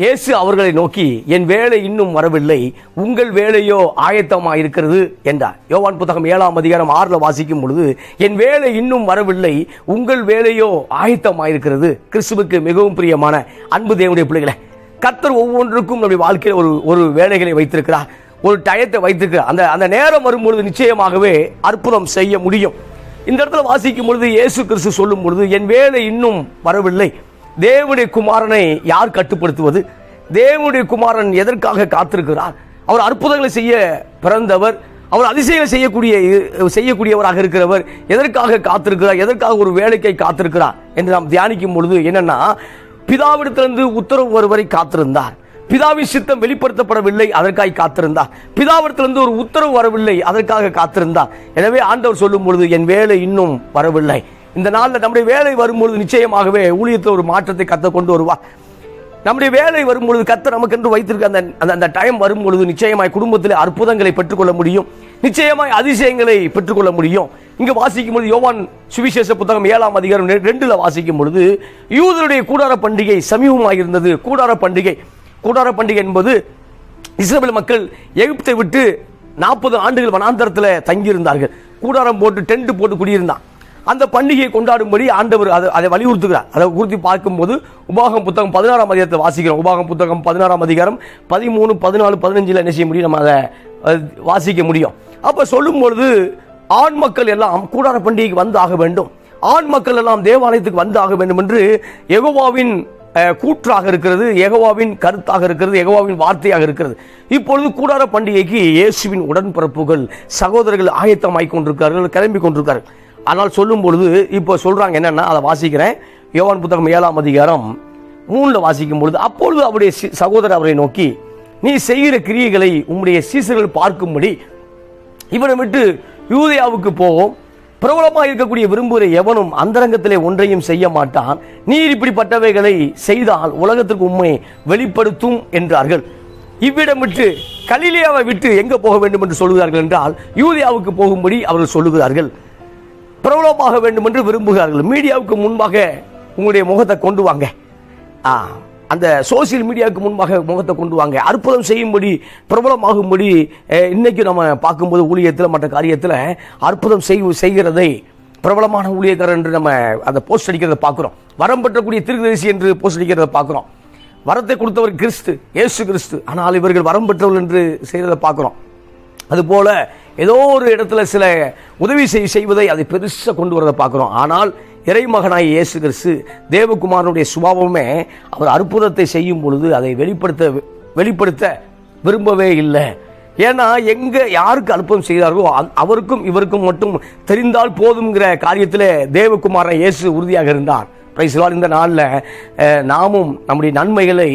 இயேசு அவர்களை நோக்கி என் வேலை இன்னும் வரவில்லை. உங்கள் வேலையோ ஆயத்தமாக இருக்கிறது என்றார். யோவான் புத்தகம் ஏழாம் அதிகாரம் ஆறில் வாசிக்கும் பொழுது என் வேலை இன்னும் வரவில்லை. உங்கள் வேலையோ ஆயத்தமாக இருக்கிறது. கிறிஸ்துவுக்கு மிகவும் பிரியமான அன்பு தேவனுடைய பிள்ளைகளை கர்த்தர் ஒவ்வொன்றுக்கும் நம்முடைய வாழ்க்கையில் ஒரு ஒரு வேலைகளை வைத்திருக்கிறார். ஒரு டயத்தை வைத்திருக்கிறார். அந்த அந்த நேரம் வரும்பொழுது நிச்சயமாகவே அற்புதம் செய்ய முடியும். இந்த இடத்துல வாசிக்கும் பொழுது இயேசு கிறிஸ்து சொல்லும் பொழுது என் வேலை இன்னும் வரவில்லை. தேவனுடைய குமாரனை யார் கட்டுப்படுத்துவது? தேவனுடைய குமாரன் எதற்காக காத்திருக்கிறார்? அவர் அற்புதங்களை செய்ய பிறந்தவர் அவர் அதிசயங்களை செய்யக்கூடிய செய்யக்கூடியவராக இருக்கிறவர் எதற்காக காத்திருக்கிறார்? எதற்காக ஒரு வேலைக்கை காத்திருக்கிறார்? என்று நாம் தியானிக்கும் பொழுது என்னன்னா பிதாவிடத்திலிருந்து உத்தரவு ஒருவரை காத்திருந்தார். பிதாவின் சித்தம் வெளிப்படுத்தப்படவில்லை அதற்காக காத்திருந்தார். பிதாவிடத்திலிருந்து ஒரு உத்தரவு வரவில்லை அதற்காக காத்திருந்தார். எனவே ஆண்டவர் சொல்லும் பொழுது என் வேலை இன்னும் வரவில்லை. இந்த நாளில் நம்முடைய வேலை வரும்பொழுது நிச்சயமாகவே ஊழியத்தில் ஒரு மாற்றத்தை கத்த கொண்டு வருவார். நம்முடைய வேலை வரும்பொழுது கத்த நமக்கென்று வைத்திருக்க அந்த அந்த அந்த டைம் வரும்பொழுது நிச்சயமாய் குடும்பத்தில் அற்புதங்களை பெற்றுக்கொள்ள முடியும். நிச்சயமாய் அதிசயங்களை பெற்றுக்கொள்ள முடியும். இங்கே வாசிக்கும் பொழுது யோவான் சுவிசேஷ புத்தகம் ஏழாம் அதிகாரம் ரெண்டில் ரெண்டுல வாசிக்கும் பொழுது யூதருடைய கூடார பண்டிகை சமீபமாக இருந்தது. கூடார பண்டிகை. கூடார பண்டிகை என்பது இஸ்ரேல் மக்கள் எகிப்தை விட்டு நாற்பது ஆண்டுகள் வனாந்தரத்தில் தங்கியிருந்தார்கள். கூடாரம் போட்டு டென்ட் போட்டு குடியிருந்தான். அந்த பண்டிகையை கொண்டாடும்படி ஆண்டவர் அதை அதை வலியுறுத்துகிறார். அதை குறித்து பார்க்கும்போது உபாகம் புத்தகம் பதினாறாம் அதிகாரத்தை வாசிக்கிறோம். உபாகம் புத்தகம் பதினாறாம் அதிகாரம் பதிமூணு பதினாலு பதினஞ்சில் என்ன செய்ய முடியும்? நம்ம அதை வாசிக்க முடியும். அப்போ சொல்லும் பொழுது ஆண் மக்கள் எல்லாம் கூடார பண்டிகைக்கு வந்து ஆக வேண்டும். ஆண் மக்கள் எல்லாம் தேவாலயத்துக்கு வந்து ஆக வேண்டும் என்று எகோவாவின் கூற்றாக இருக்கிறது யெகோவாவின் கருத்தாக இருக்கிறது யெகோவாவின் வார்த்தையாக இருக்கிறது. இப்பொழுது கூடார பண்டிகைக்கு இயேசுவின் உடன்பிறப்புகள் சகோதரர்கள் ஆயத்தமாய் கொண்டிருக்கிறார்கள் கிளம்பி கொண்டிருக்கிறார்கள். ஆனால் சொல்லும் பொழுது இப்போ சொல்றாங்க என்னன்னா அதை வாசிக்கிறேன். யோவான் புத்தகம் ஏழாம் அதிகாரம் மூணுல வாசிக்கும் பொழுது அப்பொழுது அவருடைய சகோதரர் அவரை நோக்கி நீ செய்கிற கிரியைகளை உம்முடைய சீசர்கள் பார்க்கும்படி இவனை விட்டு யூதியாவுக்கு போவோம் பிரபலமாக இருக்கக்கூடிய விரும்புகிற எவனும் அந்தரங்கத்திலே ஒன்றையும் செய்ய மாட்டான். நீர் இப்படிப்பட்டவைகளை செய்தால் உலகத்திற்கு உண்மை வெளிப்படுத்தும் என்றார்கள். இவ்விடம் விட்டு கலிலியாவை விட்டு எங்கே போக வேண்டும் என்று சொல்கிறார்கள் என்றால் யூதியாவுக்கு போகும்படி அவர்கள் சொல்லுகிறார்கள். பிரபலமாக வேண்டும் என்று விரும்புகிறார்கள். மீடியாவுக்கு முன்பாக உங்களுடைய முகத்தை கொண்டு வாங்க. அந்த சோசியல் மீடியாவுக்கு முன்பாக முகத்தை கொண்டு வாங்க. அற்புதம் செய்யும்படி பிரபலமாகும்படி இன்னைக்கு நம்ம பார்க்கும்போது ஊழியத்தில் மற்ற காரியத்தில் அற்புதம் செய் செய்கிறதை பிரபலமான ஊழியக்காரர் என்று நம்ம அந்த போஸ்ட் அடிக்கிறத பார்க்குறோம். வரம் பெற்றக்கூடிய திருதரிசி என்று போஸ்ட் அடிக்கிறத பார்க்குறோம். வரத்தை கொடுத்தவர் கிறிஸ்து இயேசு கிறிஸ்து. ஆனால் இவர்கள் வரம் பெற்றவர்கள் என்று செய்கிறத பார்க்குறோம். அதுபோல ஏதோ ஒரு இடத்துல சில உதவி செய் செய்வதை அதை பெருசாக கொண்டு வரதை பார்க்குறோம். ஆனால் இறைமகனாய் இயேசு கிறிஸ்து தேவகுமாரனுடைய சுபாவமே அவர் அற்புதத்தை செய்யும் பொழுது அதை வெளிப்படுத்த வெளிப்படுத்த விரும்பவே இல்லை. ஏன்னா எங்கே யாருக்கு அற்புதம் செய்தார்களோ அவருக்கும் இவருக்கும் மட்டும் தெரிந்தால் போதுங்கிற காரியத்தில் தேவகுமாரன் இயேசு உறுதியாக இருந்தார். பிரைஸ் இந்த நாளில் நாமும் நம்முடைய நன்மைகளை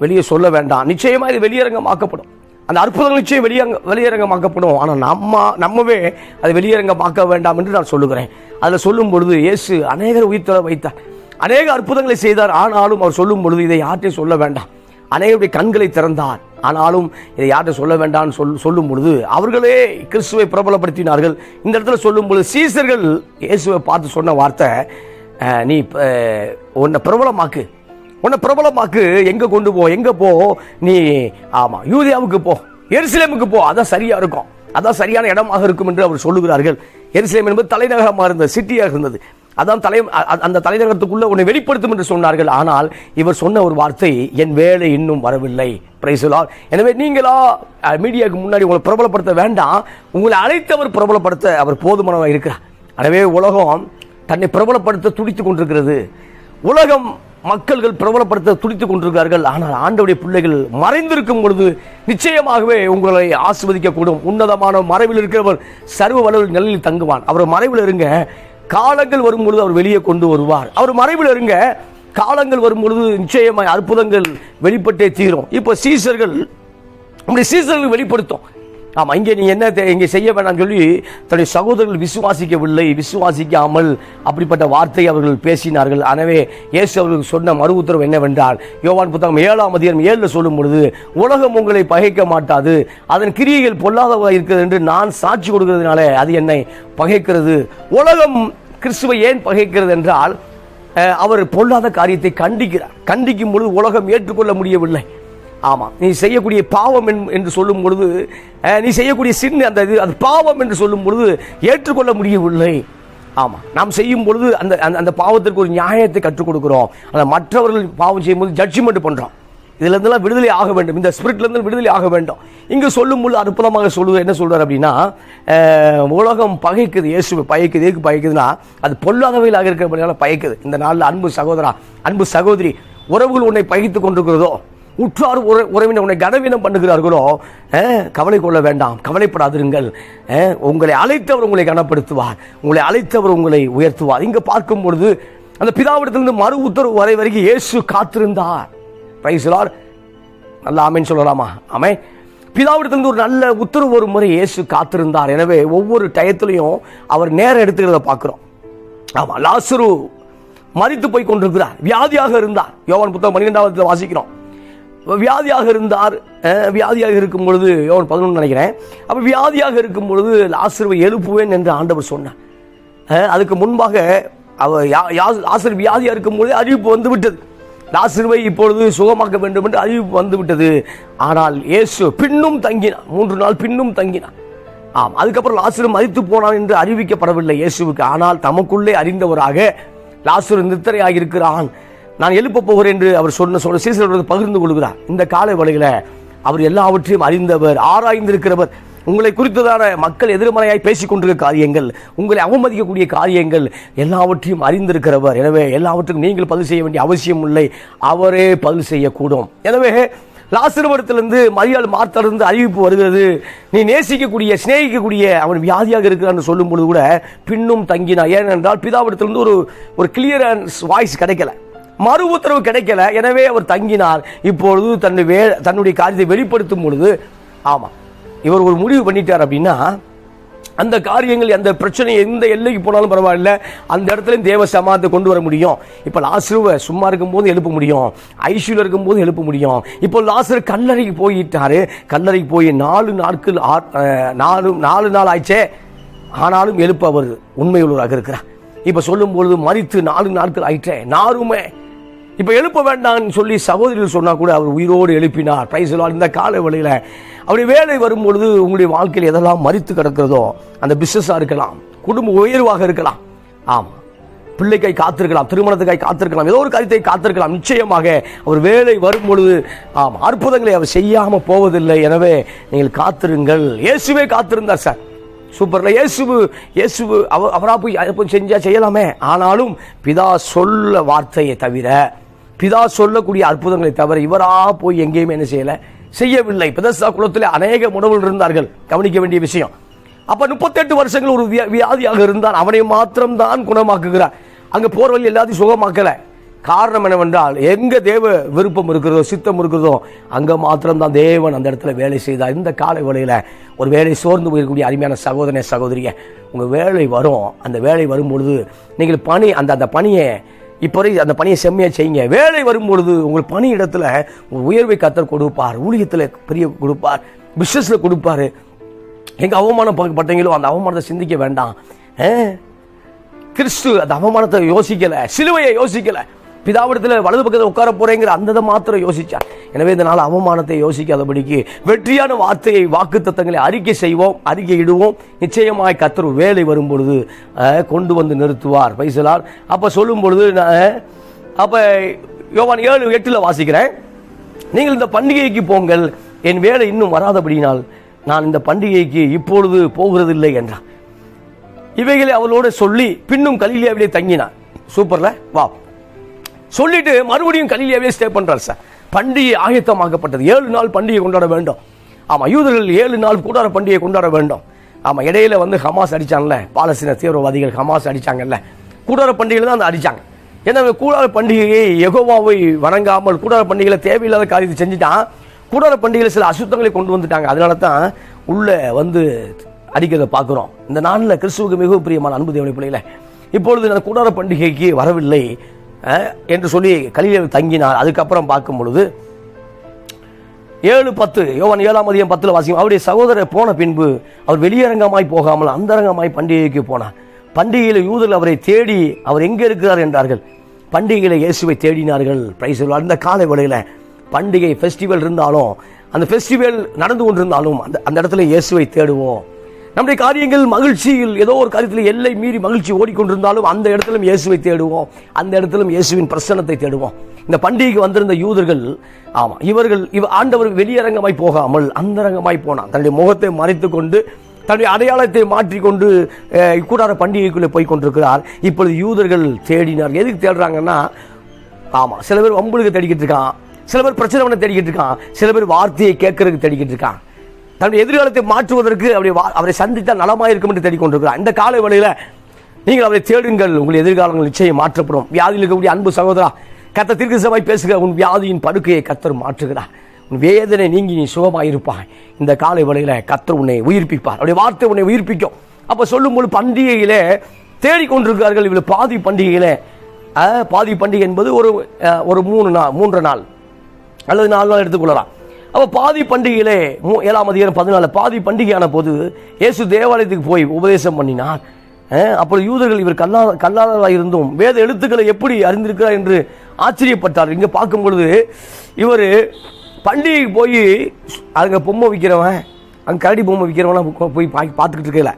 வெளியே சொல்ல வேண்டாம். நிச்சயமாக இது வெளியரங்கமாக்கப்படும். அந்த அற்புதங்கள் நிச்சயம் வெளியங்க வெளியரங்கமாக்கப்படும் ஆனால் நம்ம நம்மவே அதை வெளியரங்கமாக்க வேண்டாம் என்று நான் சொல்லுகிறேன். அதில் சொல்லும் பொழுது இயேசு அநேகர் உயிர்த்தெழ வைத்தார். அநேக அற்புதங்களை செய்தார். ஆனாலும் அவர் சொல்லும் பொழுது இதை யார்ட்டையும் சொல்ல வேண்டாம். அநேகருடைய கண்களை திறந்தார். ஆனாலும் இதை யார்கிட்ட சொல்ல வேண்டாம்னு சொல் சொல்லும் பொழுது அவர்களே கிறிஸ்துவை பிரபலப்படுத்தினார்கள். இந்த இடத்துல சொல்லும் பொழுது சீசர்கள் இயேசுவை பார்த்து சொன்ன வார்த்தை நீ உன்னை பிரபலமாக்கு. உன்னை பிரபலமாக்கு எங்க கொண்டு போ எங்க போ? நீ ஆமா யூதியாவுக்கு போ எருசலேமுக்கு போ. அதான் சரியா இருக்கும். அதான் சரியான இடமாக இருக்கும் என்று அவர் சொல்லுகிறார்கள். எருசலேம் என்பது தலைநகரமாக இருந்தது சிட்டியாக இருந்தது. அதான் தலை அந்த தலைநகரத்துக்குள்ள உன்னை வெளிப்படுத்தும் என்று சொன்னார்கள். ஆனால் இவர் சொன்ன ஒரு வார்த்தை என் வேலை இன்னும் வரவில்லை. பிரைசுலால் எனவே நீங்களா மீடியாவுக்கு முன்னாடி உங்களை பிரபலப்படுத்த வேண்டாம். உங்களை அழைத்தவர் பிரபலப்படுத்த அவர் போதுமானவாக இருக்கிறார். எனவே உலகம் தன்னை பிரபலப்படுத்த துடித்துக் கொண்டிருக்கிறது. உலகம் மக்கள்கள் பிரபலப்படுத்த துடித்துக் கொண்டிருக்கிறார்கள். ஆனால் ஆண்டவுடைய பிள்ளைகள் மறைந்திருக்கும் பொழுது நிச்சயமாகவே உங்களை ஆசிர்வதிக்கக்கூடும். உன்னதமான மறைவில் இருக்கிறவர் சர்வ வளவில் நிலையில் தங்குவான் அவர் மறைவில் இருங்க காலங்கள் வரும் பொழுது அவர் வெளியே கொண்டு வருவார். அவர் மறைவில் இருங்க காலங்கள் வரும் பொழுது நிச்சயமாய் அற்புதங்கள் வெளிப்பட்டே தீரும். இப்போ சீசர்கள் நம்முடைய சீசர்கள் வெளிப்படுத்தும். நாம் இங்கே நீ என்ன இங்கே செய்ய வேண்டாம் சொல்லி தன்னுடைய சகோதரர்கள் விசுவாசிக்கவில்லை விசுவாசிக்காமல் அப்படிப்பட்ட வார்த்தையை அவர்கள் பேசினார்கள். எனவே இயேசு அவர்களுக்கு சொன்ன மறு உத்தரவு என்னவென்றால் யோவான் புத்தகம் ஏழாம் அதிகாரம் ஏழில் சொல்லும் பொழுது உலகம் உங்களை பகைக்க மாட்டாது அதன் கிரியைகள் பொல்லாதவா இருக்கிறது என்று நான் சாட்சி கொடுக்கிறதுனால அது என்னை பகைக்கிறது. உலகம் கிறிஸ்துவை ஏன் பகைக்கிறது என்றால் அவர் பொல்லாத காரியத்தை கண்டிக்கிறார். கண்டிக்கும் பொழுது உலகம் ஏற்றுக்கொள்ள முடியவில்லை. ஆமாம் நீ செய்யக்கூடிய பாவம் என்- என்று சொல்லும் பொழுது நீ செய்யக்கூடிய சின்ன அந்த இது அது பாவம் என்று சொல்லும் பொழுது ஏற்றுக்கொள்ள முடியவில்லை. ஆமாம் நாம் செய்யும் பொழுது அந்த அந்த- அந்த பாவத்திற்கு ஒரு நியாயத்தை கற்றுக் கொடுக்குறோம். அந்த மற்றவர்கள் பாவம் செய்யும்போது ஜட்ஜ்மெண்ட் பண்ணுறோம் இதுலேருந்துலாம் விடுதலை ஆக வேண்டும். இந்த ஸ்பிரிட்லேருந்து விடுதலை ஆக வேண்டும். இங்கே சொல்லும் பொழுது அற்புதமாக சொல்லுவது என்ன சொல்கிறார் அப்படின்னா உலகம் பகைக்குது இயேசு பயக்குது. எதுக்கு பயக்குதுன்னா அது பொல்லாதவையிலாக இருக்கிறபடினால பயக்குது. இந்த நாளில் அன்பு சகோதரா அன்பு சகோதரி உறவுகள் உன்னை பகித்து கொண்டிருக்கிறதோ உற்றார் உற உறவினர் உன்னை கனவீனம் பண்ணுகிறார்களோ கவலை கொள்ள வேண்டாம் கவலைப்படாதிருங்கள் உங்களை அழைத்தவர் உங்களை கனப்படுத்துவார் உங்களை அழைத்தவர் உங்களை உயர்த்துவார். இங்கே பார்க்கும் பொழுது அந்த பிதாவிடத்திலிருந்து மறு உத்தரவு வரை வரைக்கும் இயேசு காத்திருந்தார். பிரைஸ் நல்ல ஆமென் சொல்லலாமா? அமை பிதாவிடத்திலிருந்து ஒரு நல்ல உத்தரவு ஒரு முறை இயேசு காத்திருந்தார். எனவே ஒவ்வொரு டயத்திலையும் அவர் நேரம் எடுத்துக்கிறத பார்க்குறோம். ஆமாம் லாசுரு மறித்து போய் கொண்டிருக்கிறார். வியாதியாக இருந்தார். யோவான் புத்தகம் பன்னிரெண்டாவது வாசிக்கிறோம். வியாதியாக இருந்தார் வியாதியாக இருக்கும் பொழுது யோன் பதினொன்று நினைக்கிறேன். அப்போ வியாதியாக இருக்கும் பொழுது லாசருவை எழுப்புவேன் என்று ஆண்டவர் சொன்னார். அதுக்கு முன்பாக அவர் யா- லாசர் வியாதியாக இருக்கும் பொழுது அறிவிப்பு வந்து விட்டது. லாசருவை இப்பொழுது சுகமாக்க வேண்டும் என்று அறிவிப்பு வந்து விட்டது. ஆனால் இயேசு பின்னும் தங்கினார். மூன்று நாள் பின்னும் தங்கினார். ஆம் அதுக்கப்புறம் லாசரு மரித்து போனான் என்று அறிவிக்கப்படவில்லை இயேசுவுக்கு. ஆனால் தமக்குள்ளே அறிந்தவராக லாசரு நித்திரையாக இருக்கிறான் நான் எழுப்ப போகிறேன் என்று அவர் சொன்ன சொன்ன சீசர்களோடு பகிர்ந்து கொள்கிறார். இந்த காலை வழியில் அவர் எல்லாவற்றையும் அறிந்தவர் ஆராய்ந்திருக்கிறவர் உங்களை குறித்ததான மக்கள் எதிர்மறையாய் பேசிக் கொண்டிருக்க காரியங்கள் உங்களை அவமதிக்கக்கூடிய காரியங்கள் எல்லாவற்றையும் அறிந்திருக்கிறவர். எனவே எல்லாவற்றுக்கும் நீங்கள் பதில் செய்ய வேண்டிய அவசியம் இல்லை. அவரே பதில் செய்யக்கூடும். எனவே லாசிரவரத்திலிருந்து மரியாள் மார்த்திலிருந்து அறிவிப்பு வருகிறது. நீ நேசிக்கக்கூடிய சிநேகிக்கக்கூடிய அவன் வியாதியாக இருக்கிறான்னு சொல்லும் பொழுது கூட பின்னும் தங்கினான். ஏனென்றால் பிதாவிடத்திலிருந்து ஒரு ஒரு கிளியரன்ஸ் வாய்ஸ் கிடைக்கல. மறு உத்தரவு கிடைக்கல. எனவே அவர் தங்கினார். இப்பொழுது தன்னை வே தன்னுடைய காரியத்தை வெளிப்படுத்தும் பொழுது ஆமாம் இவர் ஒரு முடிவு பண்ணிட்டார் அப்படின்னா அந்த காரியங்கள் அந்த பிரச்சனை எந்த எல்லைக்கு போனாலும் பரவாயில்ல. அந்த இடத்துல தேவ சமாதத்தை கொண்டு வர முடியும். இப்போ லாசருவை சும்மா இருக்கும்போது எழுப்ப முடியும். ஐசியூல இருக்கும்போது எழுப்ப முடியும். இப்போ லாசரு கல்லறைக்கு போயிட்டாரு. கல்லறைக்கு போய் நாலு நாட்கள் ஆ- நாலு நாலு நாள் ஆயிடுச்சே. ஆனாலும் எழுப்ப அவர் உண்மையுள்ளவராக இருக்கிறார். இப்போ சொல்லும் பொழுது மறித்து நாலு நாட்கள் ஆயிட்டே நாருமே இப்ப எழுப்ப வேண்டாம்னு சொல்லி சகோதரிகள் சொன்னா கூட அவர் உயிரோடு எழுப்பினார். பிரைஸ் இந்த கால வேளையில அவருடைய வேலை வரும்பொழுது உங்களுடைய வாழ்க்கையில் எதெல்லாம் மறித்து கிடக்கிறதோ அந்த பிசினஸா இருக்கலாம் குடும்ப உயர்வாக இருக்கலாம். ஆமா. பிள்ளைக்காய் காத்திருக்கலாம் திருமணத்துக்காய் காத்திருக்கலாம் ஏதோ ஒரு கருத்தை காத்திருக்கலாம். நிச்சயமாக அவர் வேலை வரும் பொழுது ஆம் அற்புதங்களை அவர் செய்யாம போவதில்லை. எனவே நீங்கள் காத்திருங்கள். இயேசுவே காத்திருந்தார் சார். சூப்பர்ல இயேசுவு இயேசுவு அவ அவரா போய் செஞ்சா செய்யலாமே. ஆனாலும் பிதா சொல்ல வார்த்தையை தவிர பிதா சொல்லக்கூடிய அற்புதங்களை தவிர இவராக போய் எங்கேயுமே என்ன செய்யலை? செய்யவில்லை. பிதஸ்தா குலத்தில் அநேக உணவுகள் இருந்தார்கள். கவனிக்க வேண்டிய விஷயம். அப்போ முப்பத்தெட்டு வருஷங்கள் ஒரு வியா- வியாதியாக இருந்தான் அவனை மாத்திரம்தான் குணமாக்குகிறார். அங்கே போர் வழி எல்லாத்தையும் சுகமாக்கலை. காரணம் என்னவென்றால் எங்க தேவ விருப்பம் இருக்கிறதோ சித்தம் இருக்கிறதோ அங்க மாத்திரம்தான் தேவன் அந்த இடத்துல வேலை செய்தார். இந்த காலை வேலையில் ஒரு வேலை சோர்ந்து போயிருக்கக்கூடிய அருமையான சகோதரனே சகோதரிய உங்க வேலை வரும். அந்த வேலை வரும் பொழுது நீங்கள் பணி அந்த அந்த பணியை இப்போ அந்த பணியை செம்மையாக செய்யுங்க. வேலை வரும்பொழுது உங்கள் பணி இடத்துல உயர்வை கத்தர் கொடுப்பார். ஊழியத்தில் பெரிய கொடுப்பார். பிஸ்னஸில் கொடுப்பாரு. எங்கள் அவமானம் பட்டீங்களோ அந்த அவமானத்தை சிந்திக்க வேண்டாம். கிறிஸ்து அந்த அவமானத்தை யோசிக்கலை சிலுவையை யோசிக்கலை. பிதாவிடத்தில் வலது பக்கத்தில் உட்கார போறேங்கிற அந்த மாத்திரம் யோசிச்சார் எனவே இதனால் அவமானத்தை யோசிக்காதபடிக்கு வெற்றியான வார்த்தையை வாக்கு தத்தங்களை அறிக்கை செய்வோம் அறிக்கை இடுவோம். நிச்சயமாய் கத்தர் வேலை வரும் பொழுது கொண்டு வந்து நிறுத்துவார். பைசலார் அப்ப சொல்லும் பொழுது நான், அப்ப யோவான் ஏழு எட்டுல வாசிக்கிறேன். நீங்கள் இந்த பண்டிகைக்கு போங்கள் என் வேலை இன்னும் வராதபடியினால் நான் இந்த பண்டிகைக்கு இப்பொழுது போகிறதில்லை என்றான். இவைகளை அவளோட சொல்லி பின்னும் கலிலியாவிலே தங்கினான். சூப்பர்ல? வா. சொல்லிட்டு மறுபடியும் கலிலியாவே ஸ்டே பண்றாரு சார் பண்டிகை ஆயத்தமாக்கப்பட்டது. ஏழு நாள் பண்டிகை கொண்டாட வேண்டும். ஆமா யூதர்கள் ஏழு நாள் கூடார பண்டிகை கொண்டாட வேண்டும். ஆமா இடையில வந்து ஹமாஸ் அடிச்சாங்கல்ல பாலஸ்தீன தீவிரவாதிகள் ஹமாஸ் அடிச்சாங்கல்ல. கூடார பண்டிகையில் தான் அந்த அடிச்சாங்க. ஏன்னா கூடார பண்டிகையை எகோவாவை வணங்காமல் கூடார பண்டிகையில் தேவையில்லாத காரியத்தை செஞ்சுட்டான். கூடார பண்டிகையில் சில அசுத்தங்களை கொண்டு வந்துட்டாங்க. அதனால தான் உள்ளே வந்து அடிக்கிறத பார்க்குறோம். இந்த நாளில் கிறிஸ்துவுக்கு மிகவும் பிரியமான அன்பு தேவனை பிள்ளைகளை இப்பொழுது அந்த கூடார பண்டிகைக்கு வரவில்லை. என்று சொல்லி கலியில் தங்கினார். அதுக்கப்புறம் பார்க்கும் பொழுது ஏழு பத்து யோவன் ஏழாம் அதிகம் பத்தில் வாசிக்கும் அவருடைய சகோதரர் போன பின்பு அவர் வெளியரங்கமாய் போகாமல் அந்தரங்கமாய் பண்டிகைக்கு போனார். பண்டிகையில் யூதர்கள் அவரை தேடி அவர் எங்கே இருக்கிறார் என்றார்கள். பண்டிகையில் இயேசுவை தேடினார்கள். பிரைஸ் அந்த காலை வேளையில் பண்டிகை ஃபெஸ்டிவல் இருந்தாலும் அந்த ஃபெஸ்டிவல் நடந்து கொண்டிருந்தாலும் அந்த அந்த இடத்துல இயேசுவை தேடுவோம். நம்முடைய காரியங்கள் மகிழ்ச்சியில் ஏதோ ஒரு காரியத்தில் எல்லை மீறி மகிழ்ச்சி ஓடிக்கொண்டிருந்தாலும் அந்த இடத்திலும் இயேசுவை தேடுவோம். அந்த இடத்திலும் இயேசுவின் பிரசனத்தை தேடுவோம். இந்த பண்டிகைக்கு வந்திருந்த யூதர்கள் ஆமாம் இவர்கள் இவ ஆண்டவர் வெளியரங்கமாய் போகாமல் அந்தரங்கமாய் போனான். தன்னுடைய முகத்தை மறைத்து கொண்டு தன்னுடைய அடையாளத்தை மாற்றிக்கொண்டு கூடார பண்டிகைக்குள்ளே போய் கொண்டிருக்கிறார். இப்பொழுது யூதர்கள் தேடினார். எதுக்கு தேடுறாங்கன்னா ஆமாம் சில பேர் வம்புலுக்கு தேடிக்கிட்டு இருக்கான். சில பேர் பிரச்சனை பண்ண தேடிக்கிட்டு இருக்கான். சில பேர் வார்த்தையை கேட்கறதுக்கு தேடிக்கிட்டு இருக்கான். தன்னுடைய எதிர்காலத்தை மாற்றுவதற்கு அவரை வா- அவரை சந்தித்தால் நலமாக இருக்கும் என்று தேடிக்கொண்டிருக்கிறார். இந்த காலை வேளையில நீங்கள் அவரை தேடுங்கள் உங்கள் எதிர்காலங்கள் நிச்சயம் மாற்றப்படும். வியாதியில் இருக்கக்கூடிய அன்பு சகோதரா கத்த திருக்கு தீர்க்கசமாய் பேசுகிற உன் வியாதியின் படுக்கையை கத்தர் மாற்றுகிறார். உன் வேதனை நீங்கி நீ சுகமாயிருப்பாய். இந்த காலை வேளையில கத்தர் உன்னை உயிர்ப்பிப்பார். அவருடைய வார்த்தை உன்னை உயிர்ப்பிக்கும். அப்போ சொல்லும்போது பண்டிகையிலே தேடிக்கொண்டிருக்கிறார்கள் இவ்வளோ பாதி பண்டிகையிலே. பாதி பண்டிகை என்பது ஒரு ஒரு மூணு நாள் மூன்று நாள். அல்லது நாலு நாள் எடுத்துக்கொள்ளலாம். அப்போ பாதி பண்டிகையிலே மூ- ஏழாம் அதிகாரம் பதினாலு பாதி பண்டிகையான போது இயேசு தேவாலயத்துக்கு போய் உபதேசம் பண்ணினார். அப்போ யூதர்கள் இவர் கல்லா கல்லாதராக இருந்தும் வேத எழுத்துக்களை எப்படி அறிந்திருக்கிறார் என்று ஆச்சரியப்பட்டார் இங்கே பார்க்கும் பொழுது இவர் பண்டிகைக்கு போய் அங்கே பொம்மை விற்கிறவன் அங்கே கரடி பொம்மை விற்கிறவன் போய் பா- பார்த்துக்கிட்டு இருக்கல.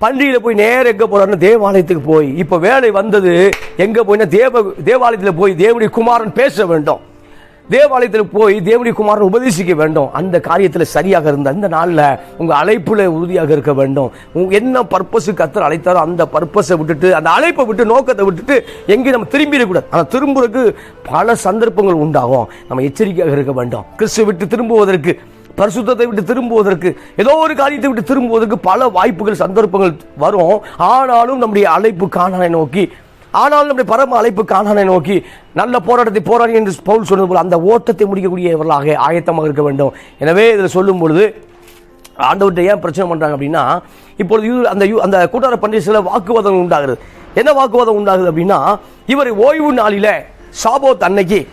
பண்டிகையில் போய் நேரம் எங்கே போகிறான்னு தேவாலயத்துக்கு போய். இப்போ வேலை வந்தது எங்கே போய்னா தேவ தேவாலயத்தில் போய் தேவனுடைய குமாரன் பேச வேண்டும். தேவாலயத்தில் போய் தேவனுடைய குமாரன் உபதேசிக்க வேண்டும். அந்த காரியத்தில் சரியாக இருந்த அந்த நாளில் உங்கள் அழைப்பில் உறுதியாக இருக்க வேண்டும். உங்கள் என்ன பர்பஸு கத்தர் அழைத்தாரோ அந்த பர்பஸை விட்டுட்டு அந்த அழைப்பை விட்டு நோக்கத்தை விட்டுட்டு எங்கேயும் நம்ம திரும்பிடக்கூடாது ஆனால் திரும்புறதுக்கு பல சந்தர்ப்பங்கள் உண்டாகும். நம்ம எச்சரிக்கையாக இருக்க வேண்டும். கிறிஸ்து விட்டு திரும்புவதற்கு பரிசுத்தத்தை விட்டு திரும்புவதற்கு ஏதோ ஒரு காரியத்தை விட்டு திரும்புவதற்கு பல வாய்ப்புகள் சந்தர்ப்பங்கள் வரும். ஆனாலும் நம்முடைய அழைப்பு காணலை நோக்கி ஆனாலும் நம்முடைய பரம அழைப்பு காணானை நோக்கி நல்ல போராட்டத்தை போராடி என்று பவுல் சொன்னது போல் அந்த ஓட்டத்தை முடிக்கக்கூடியவர்களாக ஆயத்தமாக இருக்க வேண்டும். எனவே இதில் சொல்லும் பொழுது ஆண்டவர்கிட்ட ஏன் பிரச்சனை பண்ணுறாங்க அப்படின்னா இப்பொழுது யூ- அந்த யூ- அந்த கூட்டார பண்டிகை சில வாக்குவாதம் உண்டாகுது. என்ன வாக்குவாதம் உண்டாகுது அப்படின்னா இவர் ஓய்வு நாளில் சாபோத் அன்னைக்கு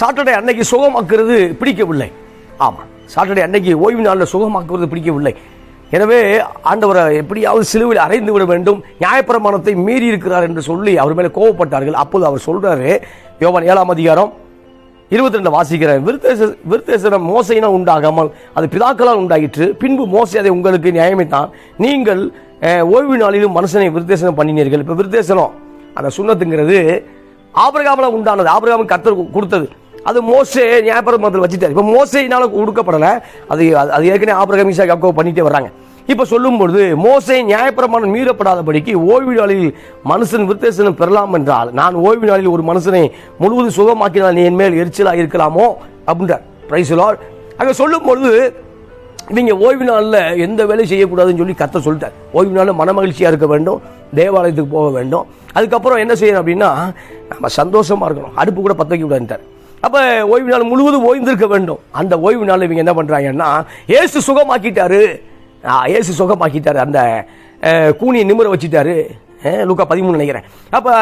சாட்டர்டே அன்னைக்கு சுகமாக்குறது பிடிக்கவில்லை. ஆமாம் சாட்டர்டே அன்னைக்கு ஓய்வு நாளில் சுகமாக்குறது பிடிக்கவில்லை. எனவே ஆண்டவரை எப்படியாவது சிலுவையில் அறைந்து விட வேண்டும். நியாயப்பிரமாணத்தை மீறி இருக்கிறார் என்று சொல்லி அவர் மேலே கோவப்பட்டார்கள் அப்போது அவர் சொல்றாரு யோவான் ஏழாம் அதிகாரம் இருபத்தி ரெண்டு வாசிக்கிறேன். விருத்தேச விருத்தேசனம் மோசையினால் உண்டாகாமல் அது பிதாக்களால் உண்டாயிற்று. பின்பு மோசை அதை உங்களுக்கு நியாயமைத்தான் நீங்கள் ஓய்வு நாளிலும் மனுஷனை விருத்தேசனம் பண்ணினீர்கள். இப்போ விருத்தேசனம் அந்த சுண்ணத்துங்கிறது ஆபிரகாமில் உண்டானது. ஆபிரகாமுக்கு கத்தர் கொடுத்தது. அது மோசே மதத்தில் வச்சுட்டார். இப்போ மோசையினால கொடுக்கப்படலை அது அது- ஏற்கனவே ஆபிரகமிஷா கக்கோ பண்ணிகிட்டே பண்ணிட்டே வர்றாங்க. இப்போ சொல்லும்பொழுது மோசை நியாயப்பிரமாணம் மீறப்படாதபடிக்கு ஓய்வு நாளில் மனுஷன் விருத்தேசனம் பெறலாம் என்றால் நான் ஓய்வு நாளில் ஒரு மனுஷனை முழுவதும் சுகமாக்கினால் நீ என் மேல் எரிச்சலாக இருக்கலாமோ? அப்படின்றார். பிரைஸ் லார்ட் அங்கே சொல்லும் பொழுது நீங்க ஓய்வு நாளில் எந்த வேலையும் செய்யக்கூடாதுன்னு சொல்லி கத்த சொல்லிட்டார். ஓய்வு நாளில் மனமகிழ்ச்சியா இருக்க வேண்டும் தேவாலயத்துக்கு போக வேண்டும். அதுக்கப்புறம் என்ன செய்யணும் அப்படின்னா நம்ம சந்தோஷமாக இருக்கணும். அடுப்பு கூட பத்த வைக்க கூடாதுன்ட்டார். அப்போ ஓய்வு நாள் முழுவதும் ஓய்ந்திருக்க வேண்டும். அந்த ஓய்வு நாள் இவங்க என்ன பண்ணுறாங்கன்னா ஏசு சுகமாக்கிட்டாரு. ஏசு சுகமாக்கிட்டாரு. அந்த கூனியை நிமிர வச்சுட்டாரு. லூக்கா பதிமூணு நினைக்கிறேன். அப்போ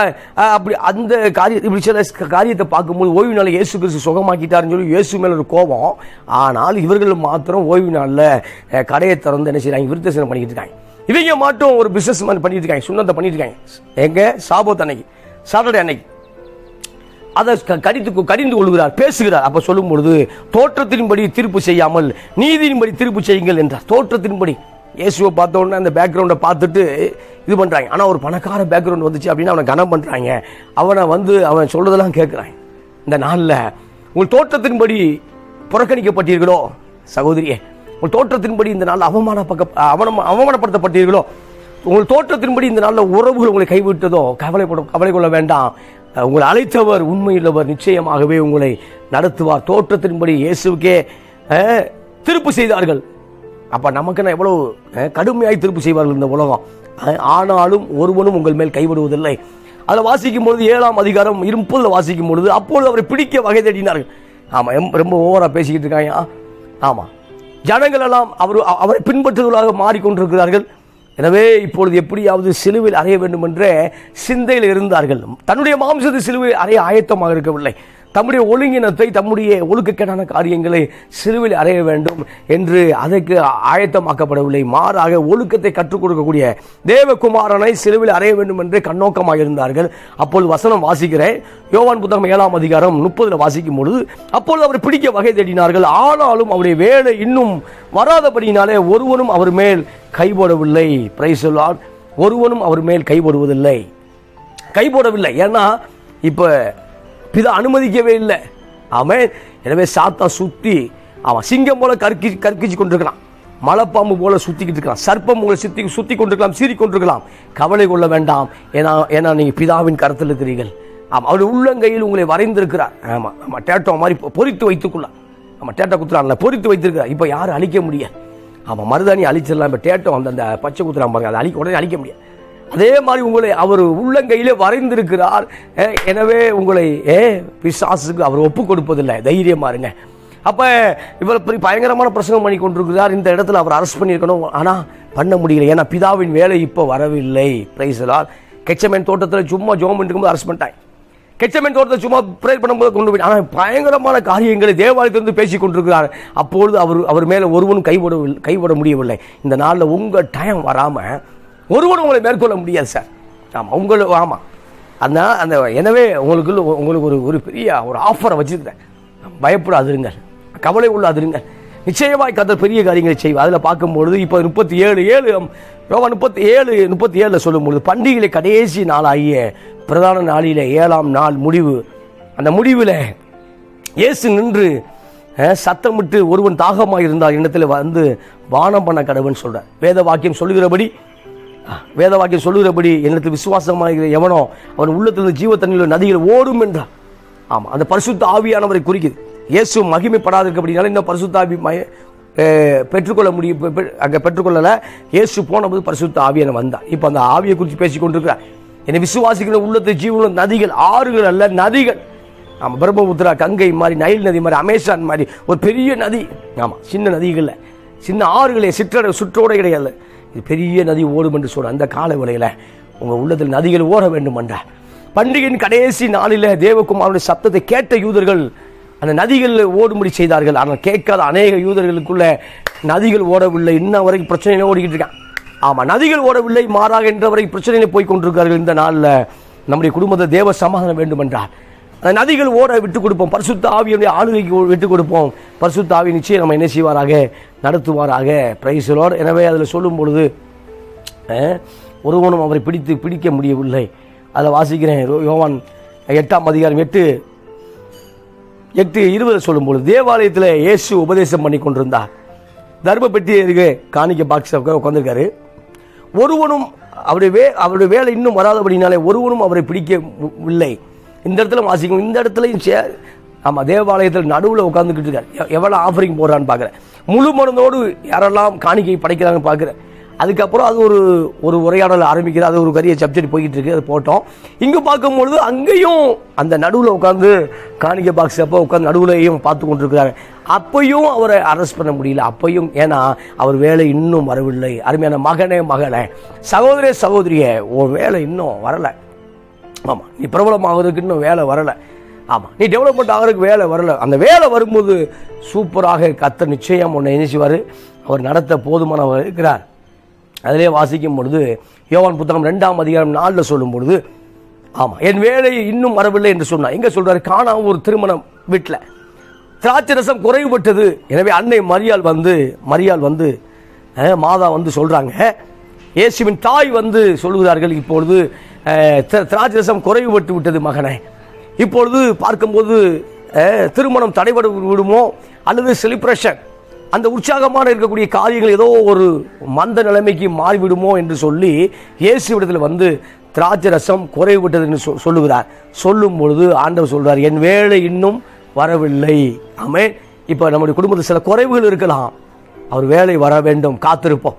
அப்படி அந்த காரிய இப்படி சில காரியத்தை பார்க்கும்போது ஓய்வு நாள் இயேசு கிறிஸ்து சுகமாக்கிட்டாருன்னு சொல்லி இயேசு மேலே ஒரு கோபம். ஆனால் இவர்கள் மாத்திரம் ஓய்வு நாளில் கடையை திறந்து என்ன செய்கிறாங்க விருத்தசனம் பண்ணிக்கிட்டு இருக்காங்க. இவங்க மட்டும் ஒரு பிசினஸ் பண்ணிட்டு இருக்காங்க. சுண்ணத்தை பண்ணிட்டு இருக்காங்க. எங்கே? சாபோத் அன்னைக்கு. சாட்டர்டே அன்னைக்கு. அதை க- கடித்து கடிந்து கொள்கிறார் பேசுகிறார். அப்ப சொல்லும் பொழுது தோற்றத்தின்படி தீர்ப்பு செய்யாமல் நீதியின்படி தீர்ப்பு செய்யுங்கள் என்றார். தோற்றத்தின்படி. இயேசுவை பார்த்த உடனே அந்த பேக்ரவுண்டை பார்த்துட்டு இது பண்ணுறாங்க ஆனால் ஒரு பணக்கார பேக்ரவுண்ட் வந்துச்சு அப்படின்னு அவனை கனம் பண்ணுறாங்க அவனை வந்து அவன் சொல்றதெல்லாம் கேட்குறான் இந்த நாளில் உங்கள் தோற்றத்தின்படி புறக்கணிக்கப்பட்டீர்களோ சகோதரியே உங்கள் தோற்றத்தின்படி இந்த நாள் அவமானப்பக்க அவமானம் அவமானப்படுத்தப்பட்டீர்களோ உங்கள் தோற்றத்தின்படி இந்த நாளில் உறவுகள் உங்களை கைவிட்டதோ கவலைப்பட கவலை கொள்ள வேண்டாம். உங்களை அழைத்தவர் உண்மையுள்ளவர் நிச்சயமாகவே உங்களை நடத்துவார். தோற்றத்தின்படி இயேசுக்கே திருப்பு செய்தார்கள். அப்போ நமக்கு எவ்வளோ அஹ், கடுமையாய் திருப்பு செய்வார்கள் இந்த உலகம்? ஆனாலும் ஒருவனும் உங்கள் மேல் கைவிடுவதில்லை. அதில் வாசிக்கும் பொழுது ஏழாம் அதிகாரம் இருப்பதில் வாசிக்கும் பொழுது அப்பொழுது அவரை பிடிக்க வகை தேடினார்கள். ஆமாம் ரொம்ப ஓவராக பேசிக்கிட்டு இருக்காங்க. ஆமாம் ஜனங்கள் எல்லாம் அவர் அவரை பின்பற்றுவதாக மாறிக்கொண்டிருக்கிறார்கள். எனவே இப்பொழுது எப்படியாவது சிலுவையில் அறைய வேண்டும் என்ற சிந்தையில் இருந்தார்கள். தன்னுடைய மாம்சத்தை சிலுவையில் அறைய ஆயத்தமாக இருக்கவில்லை. தம்முடைய ஒழுங்கினத்தை தம்முடைய ஒழுக்கக்கேடான காரியங்களை சிலுவில் அறைய வேண்டும் என்று அதற்கு ஆயத்தமாக்கப்படவில்லை. மாறாக ஒழுக்கத்தை கற்றுக் கொடுக்கக்கூடிய தேவகுமாரனை சிலுவில் அறைய வேண்டும் என்று கண்ணோக்கமாக இருந்தார்கள் அப்பொழுது வசனம் வாசிக்கிறேன். யோவான் புத்தகம் ஏழாம் அதிகாரம் முப்பதுல வாசிக்கும் பொழுது அப்பொழுது அவர் பிடிக்க வகை தேடினார்கள். ஆனாலும் அவருடைய வேலை இன்னும் வராதபடியினாலே ஒருவனும் அவர் மேல் கைபோடவில்லை. பிரைஸ் சொல்வார் ஒருவனும் அவர் மேல் கைபோடுவதில்லை. கைபோடவில்லை. ஏன்னா இப்போ பிதா அனுமதிக்கவே இல்லை. அவன் எனவே சாத்தா சுற்றி அவன் சிங்கம் போல கற்கி கற்கிச்சு கொண்டிருக்கிறான். மலைப்பாம்பு போல சுற்றிக்கிட்டு இருக்கலாம் சர்ப்பம் உங்களை சுத்தி சுற்றி கொண்டிருக்கலாம் சீறி கொண்டிருக்கலாம். கவலை கொள்ள வேண்டாம். ஏன்னா ஏன்னா நீங்கள் பிதாவின் கருத்தில் இருக்கிறீர்கள். ஆமாம் அவருடைய உள்ளங்கையில் உங்களை வரைந்திருக்கிறார். ஆமாம் ஆமாம் டேட்டோ மாதிரி பொ- பொறித்து வைத்துக்கொள்ளலாம். ஆமாம் டேட்டோ குத்துறான்ல பொறித்து வைத்திருக்கிறார். இப்போ யாரும் அழிக்க முடியாது ஆமாம் மருதாணி அழிச்சிடலாம். இப்போ டேட்டோ அந்த அந்த பச்சை குத்துறான் பாருங்க. அதை அழிக்க உடனே அழிக்க முடியாது அதே மாதிரி உங்களை அவர் உள்ளங்கையிலே வரைந்திருக்கிறார். எனவே உங்களை ஏ பிசாசுக்கு அவர் ஒப்பு கொடுப்பதில்லை. தைரியமா இருங்க. அப்போ இவர் பெரிய பயங்கரமான பிரசங்கம் பண்ணி கொண்டிருக்கிறார். இந்த இடத்துல அவர் அரெஸ்ட் பண்ணியிருக்கணும். ஆனால் பண்ண முடியல. ஏன்னா பிதாவின் வேலை இப்போ வரவில்லை. பிரைசலால் கெச்சமேன் தோட்டத்தில் சும்மா ஜோம் இருக்கும்போது அரெஸ்ட் பண்ணிட்டாங்க. கெச்சமேன் தோட்டத்தை சும்மா ப்ரேயர் பண்ணும்போது கொண்டு போய் ஆனால் பயங்கரமான காரியங்களை தேவாலயத்திலிருந்து பேசி கொண்டிருக்கிறார். அப்பொழுது அவர் அவர் மேலே ஒருவனும் கைவிட கைவிட முடியவில்லை. இந்த நாளில் உங்கள் டைம் வராமல் ஒருவன் உங்களை மேற்கொள்ள முடியாது சார். ஆமாம் உங்களுக்கு ஆமாம் அந்த அந்த எனவே உங்களுக்கு உங்களுக்கு ஒரு ஒரு பெரிய ஒரு ஆஃபரை வச்சுருக்கிறேன். பயப்படாதிருங்கள். கவலை உள்ளாதிருங்கள் நிச்சயமாய் கத்தர் பெரிய காரியங்களை செய்வோம் அதில் பார்க்கும்பொழுது இப்போ முப்பத்தி ஏழு ஏழு ரோவா முப்பத்தி ஏழு முப்பத்தி ஏழில் சொல்லும்பொழுது பண்டிகையில் கடைசி நாளாகிய பிரதான நாளில் ஏழாம் நாள் முடிவு. அந்த முடிவில் இயேசு நின்று சத்தமிட்டு ஒருவன் தாகமாக இருந்தால் இடத்துல வந்து வானம் பண்ண கடவுன்னு சொல்றார். வேத வாக்கியம் சொல்லுகிறபடி வேத வாக்கியம் சொல்லுகிறபடி என்னிடத்தில் விசுவாசமாக எவனோ அவன் உள்ளத்தில் ஜீவ தண்ணியில் நதிகள் ஓடும் என்றார் ஆமாம் அந்த பரிசுத்த ஆவியானவரை குறிக்குது. இயேசு மகிமைப்படாதிருக்கப்படினால இன்னும் பரிசுத்த ஆவி பெற்றுக்கொள்ள முடியும் பெ- அங்கே பெற்றுக்கொள்ளலை. இயேசு போனபோது பரிசுத்த ஆவியான வந்தான். இப்போ அந்த ஆவியை குறித்து பேசி கொண்டிருக்கிறார் என்னை விசுவாசிக்கிற உள்ளத்து ஜீவன நதிகள் ஆறுகள் அல்ல நதிகள். ஆமாம் பிரம்மபுத்திரா கங்கை மாதிரி நைல் நதி மாதிரி அமேசான் மாதிரி ஒரு பெரிய நதி. ஆமாம் சின்ன நதிகளில். சின்ன ஆறுகளே சிற்றடை சுற்றோட கிடையாது. பெரிய நதி ஓடும் என்று சொல்ற அந்த கால வேளையில் உங்கள் உள்ளத்தில் நதிகள் ஓட வேண்டும் என்ற பண்டிகையின் கடைசி நாளில் தேவகுமாரனுடைய சத்தத்தை கேட்ட யூதர்கள் அந்த நதிகளில் ஓடும்படி செய்தார்கள். ஆனால் கேட்காத அநேக யூதர்களுக்குள்ள நதிகள் ஓடவில்லை. இன்ன வரைக்கும் பிரச்சனையில ஓடிக்கிட்டு இருக்கான். ஆமா நதிகள் ஓடவில்லை. மாறாக என்ற வரைக்கும் பிரச்சனையில போய் கொண்டிருக்கிறார்கள். இந்த நாளில் நம்முடைய குடும்பத்தை தேவ சமாதானம் வேண்டும் என்றார். நதிகள் ஓட விட்டு கொடுப்போம். பரிசுத்த ஆவியுடைய ஆளுகைக்கு விட்டு கொடுப்போம். பரிசுத்த ஆவி நிச்சயம் நம்ம என்ன செய்வாராக? நடத்துவாராக. பிரைசலோர் எனவே அதில் சொல்லும் பொழுது ஒருவனும் அவரை பிடித்து பிடிக்க முடியவில்லை. அதில் வாசிக்கிறேன். யோவான் எட்டாம் அதிகாரம் எட்டு எட்டு இருபது சொல்லும் பொழுது தேவாலயத்தில் இயேசு உபதேசம் பண்ணி கொண்டிருந்தார். தர்ம பெட்டி இருக்கு காணிக்க பாக்ஸ் உட்காந்துருக்காரு ஒருவனும் அவருடைய வே அவருடைய வேலை இன்னும் வராதபடினாலே ஒருவனும் அவரை பிடிக்கவில்லை. இந்த இடத்துல வாசிக்கும் இந்த இடத்துலையும் சே ஆமாம் தேவாலயத்தில் நடுவில் உட்காந்துக்கிட்டு இருக்காரு. எவ்வளோ ஆஃபரிங் போடுறான்னு பார்க்குறேன் முழு மனதோடு யாரெல்லாம் காணிக்கை படைக்கிறாங்கன்னு பார்க்குறேன் அதுக்கப்புறம் அது ஒரு ஒரு உரையாடல் ஆரம்பிக்கிறது அது ஒரு கரிய சப்ஜெக்ட் போய்கிட்டு இருக்கு. அது போட்டோம். இங்கே பார்க்கும்பொழுது அங்கேயும் அந்த நடுவில் உட்காந்து காணிக்கை பாக்ஸ் அப்போ உட்காந்து நடுவுலையும் பார்த்து கொண்டிருக்கிறாங்க. அப்பையும் அவரை அரெஸ்ட் பண்ண முடியல. அப்பையும் ஏன்னா அவர் வேலை இன்னும் வரவில்லை. அருமையான மகனே மகனே சகோதரிய சகோதரியே உன் வேலை இன்னும் வரலை. ஆமாம் நீ பிரபலம் ஆகிறதுக்கு இன்னும் வேலை வரலை. ஆமாம் நீ டெவலப்மெண்ட் ஆகிறதுக்கு வேலை வரல. அந்த வேலை வரும்போது சூப்பராக கத்த நிச்சயம் உன்னை நினைச்சுவார் அவர் நடத்த போதுமானவர் இருக்கிறார். அதிலே வாசிக்கும் பொழுது யோவான் புத்தகம் ரெண்டாம் அதிகாரம் நாளில் சொல்லும் பொழுது ஆமாம் என் வேலை இன்னும் வரவில்லை என்று சொன்னார். எங்கே சொல்கிறார் காணாம ஒரு திருமணம் வீட்டில். திராட்சை ரசம் குறைவுபட்டது. எனவே அன்னை மரியாள் வந்து மரியாள் வந்து மாதா வந்து சொல்கிறாங்க இயேசுவின் தாய் வந்து சொல்கிறார்கள் இப்பொழுது திராட்சரசம் திராட்சை ரசம் குறைவுபட்டு விட்டது மகனே. இப்பொழுது பார்க்கும்போது திருமணம் தடைபட விடுமோ? அல்லது செலிப்ரேஷன் அந்த உற்சாகமான இருக்கக்கூடிய காரியங்கள் ஏதோ ஒரு மந்த நிலைமைக்கு மாறிவிடுமோ என்று சொல்லி இயேசுவிடத்தில் வந்து திராட்சை ரசம் குறைவுவிட்டது என்று சொ- சொல்லுகிறார். சொல்லும் பொழுது ஆண்டவர் சொல்கிறார் என் வேலை இன்னும் வரவில்லை. ஆமே இப்போ நம்முடைய குடும்பத்தில் சில குறைவுகள் இருக்கலாம். அவர் வேலை வர வேண்டும் காத்திருப்போம்.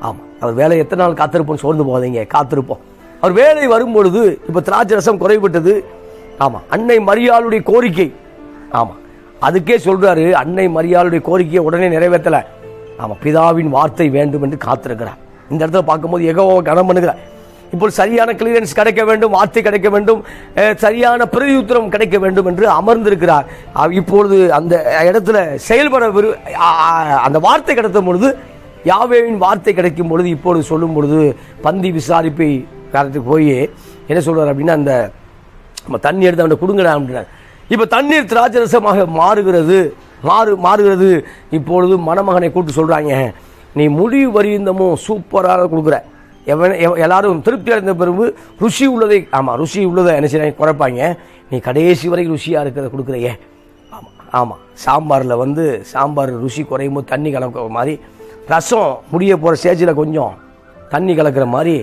ஆமாம் அவர் வேலை எத்தனை நாள் காத்திருப்போம் சோர்ந்து போகாதீங்க காத்திருப்போம். அவர் வேலை வரும்பொழுது இப்போ திராட்சை ரசம் குறைவிட்டது ஆமாம் அன்னை மரியாளுடைய கோரிக்கை. ஆமாம் அதுக்கே சொல்கிறாரு அன்னை மரியாளுடைய கோரிக்கையை உடனே நிறைவேற்றலை. ஆமாம் பிதாவின் வார்த்தை வேண்டும் என்று காத்திருக்கிறார். இந்த இடத்துல பார்க்கும்போது எகோ கனம் பண்ணுகிறார். இப்போ சரியான கிளியரன்ஸ் கிடைக்க வேண்டும் வார்த்தை கிடைக்க வேண்டும் சரியான பிரதியுத்தரம் கிடைக்க வேண்டும் என்று அமர்ந்திருக்கிறார். இப்பொழுது அந்த இடத்துல செயல்பட விரு அந்த வார்த்தை கிடைத்த பொழுது யாவேவின் வார்த்தை கிடைக்கும் பொழுது இப்பொழுது சொல்லும் பொழுது பந்தி விசாரிப்பை காலத்துக்கு போய் என்ன சொல்கிறார் அப்படின்னா அந்த நம்ம தண்ணி எடுத்து அவனை கொடுங்கடா அப்படின்னார் இப்போ தண்ணீர் திராட்சரசமாக மாறுகிறது மாறு மாறுகிறது. இப்பொழுது மணமகனை கூப்பிட்டு சொல்கிறாங்க நீ முடிவு வரியுந்தமும் சூப்பராக கொடுக்குற. எவன் எல்லாரும் திருப்தி அடைந்த பிறகு ருசி உள்ளதை ஆமாம் ருசி உள்ளதை என்ன செய்ய குறைப்பாங்க. நீ கடைசி வரைக்கும் ருசியாக இருக்கிறத கொடுக்குறையே. ஆமாம் ஆமாம் சாம்பாரில் வந்து சாம்பார் ருசி குறையும் போது தண்ணி கலக்கிற மாதிரி ரசம் முடிய போகிற ஸ்டேஜில் கொஞ்சம் தண்ணி கலக்கிற மாதிரி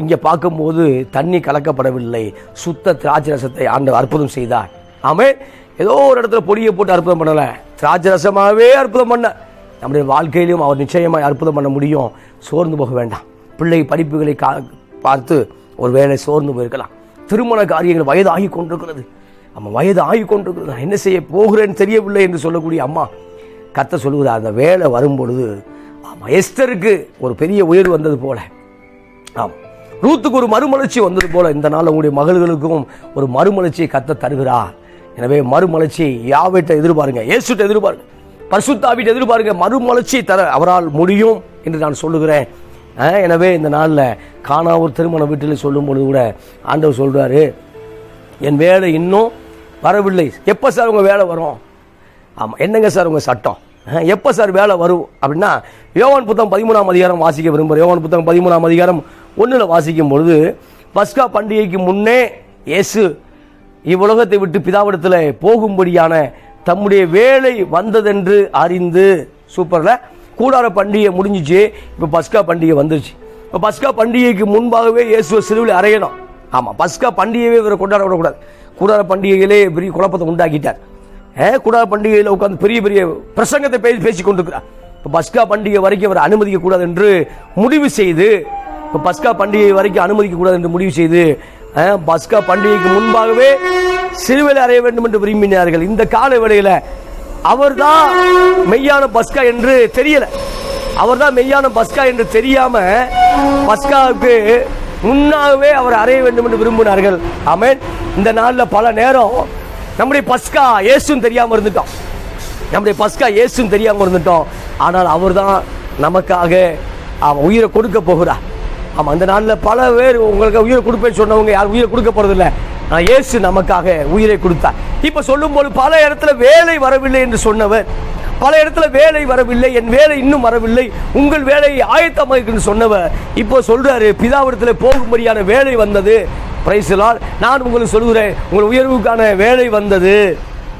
இங்கே பார்க்கும்போது தண்ணி கலக்கப்படவில்லை. சுத்த திராட்சை ரசத்தை ஆண்டு அற்புதம் செய்தார். ஆமே ஏதோ ஒரு இடத்துல பொடியை போட்டு அற்புதம் பண்ணலை. திராட்சை ரசமாகவே அற்புதம் பண்ண. நம்முடைய வாழ்க்கையிலும் அவர் நிச்சயமாக அற்புதம் பண்ண முடியும். சோர்ந்து போக வேண்டாம். பிள்ளை படிப்புகளை கா பார்த்து ஒரு வேலை சோர்ந்து போயிருக்கலாம். திருமண காரியங்கள் வயதாகி கொண்டிருக்கிறது. அம்மா வயது ஆகி கொண்டிருக்கிறது. நான் என்ன செய்ய போகிறேன்னு தெரியவில்லை என்று சொல்லக்கூடிய அம்மா கத்த சொல்லுகிறார் அந்த வேலை வரும்பொழுது ஆமாம் எஸ்தருக்கு ஒரு பெரிய உயர்வு வந்தது போல. ஆமாம் ரூத்துக்கு ஒரு மறுமலர்ச்சி வந்தது போல இந்த நாள் உங்களுடைய மகள்களுக்கும் ஒரு மறுமலர்ச்சியை கத்த தருகிறார். எனவே மறுமலர்ச்சி யாவிட்ட எதிர்பாருங்க இயேசுட்ட எதிர்பாருங்க பரிசுத்தாவிட்ட எதிர்பாருங்க மறுமலர்ச்சி தர அவரால் முடியும் என்று நான் சொல்லுகிறேன். எனவே இந்த நாளில் காணா ஒரு திருமண வீட்டில் சொல்லும் பொழுது கூட ஆண்டவர் சொல்கிறாரு என் வேலை இன்னும் வரவில்லை. எப்போ சார் உங்கள் வேலை வரும்? ஆமாம் என்னங்க சார் உங்கள் சட்டம்? எப்போ சார் வேலை வரும் அப்படின்னா யோவான் புத்தகம் பதிமூணாம் அதிகாரம் வாசிக்க விரும்புகிறேன். யோவான் புத்தகம் பதிமூணாம் அதிகாரம் ஒன்றில் வாசிக்கும் பொழுது பஸ்கா பண்டிகைக்கு முன்னே இயேசு இவ்வுலகத்தை விட்டு பிதாவிடத்தில் போகும்படியான தம்முடைய வேலை வந்ததென்று அறிந்து சூப்பரில் கூடார பண்டிகை முடிஞ்சிச்சு இப்போ பஸ்கா பண்டிகை வந்துருச்சு. இப்போ பஸ்கா பண்டிகைக்கு முன்பாகவே இயேசுவை சிலுவில் அறையணும். ஆமாம் பஸ்கா பண்டிகையே இவரை கொண்டாட விடக்கூடாது. கூடார பண்டிகையிலே பெரிய குழப்பத்தை உண்டாக்கிட்டார். ஏ கூடார பண்டிகையில் உட்காந்து பெரிய பெரிய பிரசங்கத்தை பேசி பேசி கொண்டிருக்கிறார் இப்போ பஸ்கா பண்டிகை வரைக்கும் அவர் அனுமதிக்கக்கூடாது என்று முடிவு செய்து இப்போ பஸ்கா பண்டிகை வரைக்கும் அனுமதிக்க கூடாது என்று முடிவு செய்து பஸ்கா பண்டிகைக்கு முன்பாகவே சிறுவையில் அறைய வேண்டும் என்று விரும்பினார்கள். இந்த கால வேளையில அவர்தான் மெய்யான பஸ்கா என்று தெரியல. அவர்தான் மெய்யான பஸ்கா என்று தெரியாம பஸ்காவுக்கு முன்னாகவே அவர் அறைய வேண்டும் என்று விரும்பினார்கள். ஆமேன். இந்த நாளில் பல நேரம் நம்முடைய பஸ்கா ஏசுன்னு தெரியாமல் இருந்துட்டோம். நம்முடைய பஸ்கா இயேசுன்னு தெரியாமல் இருந்துட்டோம். ஆனால் அவர்தான் நமக்காக அவன் உயிரை கொடுக்க போகிறார். ஆமாம் அந்த நாளில் பல பேர் உங்களுக்கு உயிரை கொடுப்பேன்னு சொன்னவங்க யாரும் உயிரை கொடுக்க போகிறதில்ல நான் ஏசு நமக்காக உயிரை கொடுத்தார். இப்போ சொல்லும்போது பல இடத்துல வேலை வரவில்லை என்று சொன்னவர் பல இடத்துல வேலை வரவில்லை என் வேலை இன்னும் வரவில்லை உங்கள் வேலை ஆயத்தமாயிருக்குன்னு சொன்னவர். இப்போ சொல்கிறாரு பிதாவிடத்தில் போகும்படியான வேலை வந்தது. பிரைசலால் நான் உங்களுக்கு சொல்கிறேன் உங்கள் உயர்வுக்கான வேலை வந்தது.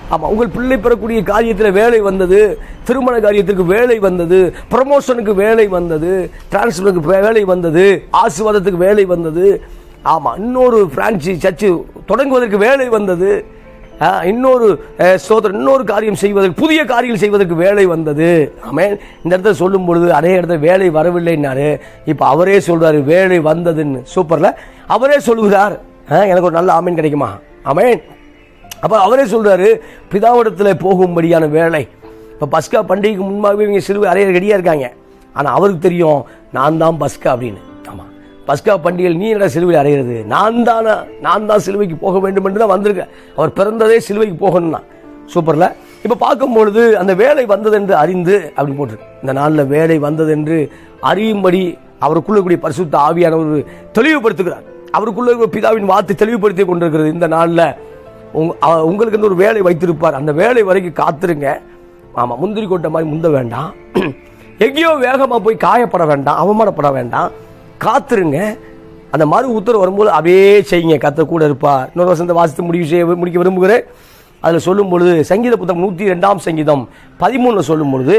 ஆமாம் உங்கள் பிள்ளை பெறக்கூடிய காரியத்தில் வேலை வந்தது திருமண காரியத்திற்கு வேலை வந்தது ப்ரமோஷனுக்கு வேலை வந்தது டிரான்ஸ்ஃபருக்கு வேலை வந்தது ஆசீர்வாதத்துக்கு வேலை வந்தது. ஆமாம் இன்னொரு பிரான்ச்சி சர்ச்சு தொடங்குவதற்கு வேலை வந்தது. ஆ, இன்னொரு அஹ், ஸ்தோத்திரம் இன்னொரு காரியம் செய்வதற்கு புதிய காரியம் செய்வதற்கு வேலை வந்தது. ஆமே இந்த இடத்த சொல்லும் பொழுது அதே இடத்துல வேலை வரவில்லைன்னாரு. இப்போ அவரே சொல்கிறாரு வேலை வந்ததுன்னு. சூப்பரில்? அவரே சொல்லுகிறார். ஆ, எனக்கு ஒரு நல்ல ஆமீன் கிடைக்குமா? ஆமேன். அப்போ அவரே சொல்கிறாரு பிதாவிடத்தில் போகும்படியான வேலை. இப்போ பஸ்கா பண்டிகைக்கு முன்பாகவே இவங்க சிலுவை அறைய ரெடியாக இருக்காங்க. ஆனால் அவருக்கு தெரியும் நான் தான் பஸ்கா அப்படின்னு. ஆமாம் பஸ்கா பண்டிகையில் நீ என்ன சிலுவையில் அறையிறது நான் தானா? நான் தான் சிலுவைக்கு போக வேண்டும் என்று தான் வந்திருக்கேன் அவர் பிறந்ததே சிலுவைக்கு போகணும்னா. சூப்பரில். இப்போ பார்க்கும்பொழுது அந்த வேலை வந்ததென்று அறிந்து அப்படின்னு போட்டிருக்கு. இந்த நாளில் வேலை வந்ததென்று அறியும்படி அவருக்குள்ள கூடிய பரிசுத்த ஆவியானவர் தெளிவுபடுத்துகிறார். அவருக்குள்ள பிதாவின் வார்த்தை தெளிவுபடுத்தி கொண்டிருக்கிறது. இந்த நாளில் உங்களுக்கு வந்து ஒரு வேலை வைத்திருப்பார். அந்த வேலை வரைக்கும் காத்துருங்க. ஆமாம் முந்திரி கொட்டை மாதிரி முந்த வேண்டாம். எங்கேயோ வேகமாக போய் காயப்பட வேண்டாம் அவமானப்பட வேண்டாம். காத்துருங்க. அந்த மறு உத்தரவு வரும்போது அப்படியே செய்யுங்க. கத்த கூட இருப்பார். இன்னொரு வசந்த வாசித்து முடிவு செய்ய முடிக்க விரும்புகிறேன். அதில் சொல்லும் பொழுது சங்கீத புத்தகம் நூற்றி ரெண்டாம் சங்கீதம் பதிமூணில் சொல்லும் பொழுது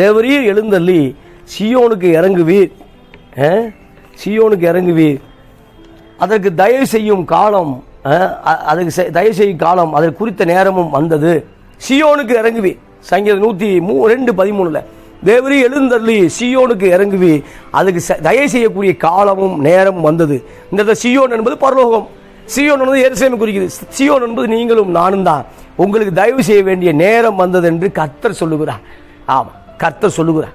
தேவரீர் எழுந்தள்ளி சியோனுக்கு இறங்குவீர். சியோனுக்கு இறங்குவீர். அதற்கு தயவு செய்யும் காலம் அதுக்கு தயவு செய்யும் காலம் அதற்கு குறித்த நேரமும் வந்தது. சியோனுக்கு இறங்குவி. சங்கீதம் நூற்றி மூ ரெண்டு பதிமூணுல. தேவரி எழுந்தள்ளி சியோனுக்கு இறங்குவி. அதுக்கு தயவு செய்யக்கூடிய காலமும் நேரமும் வந்தது. இந்த சியோன் என்பது பரலோகம். சியோன் என்பது எருசலேமை குறிக்குது. சியோன் என்பது நீங்களும் நானும் தான். உங்களுக்கு தயவு செய்ய வேண்டிய நேரம் வந்தது என்று கர்த்தர் சொல்லுகிறார். ஆமாம் கர்த்தர் சொல்லுகிறார்.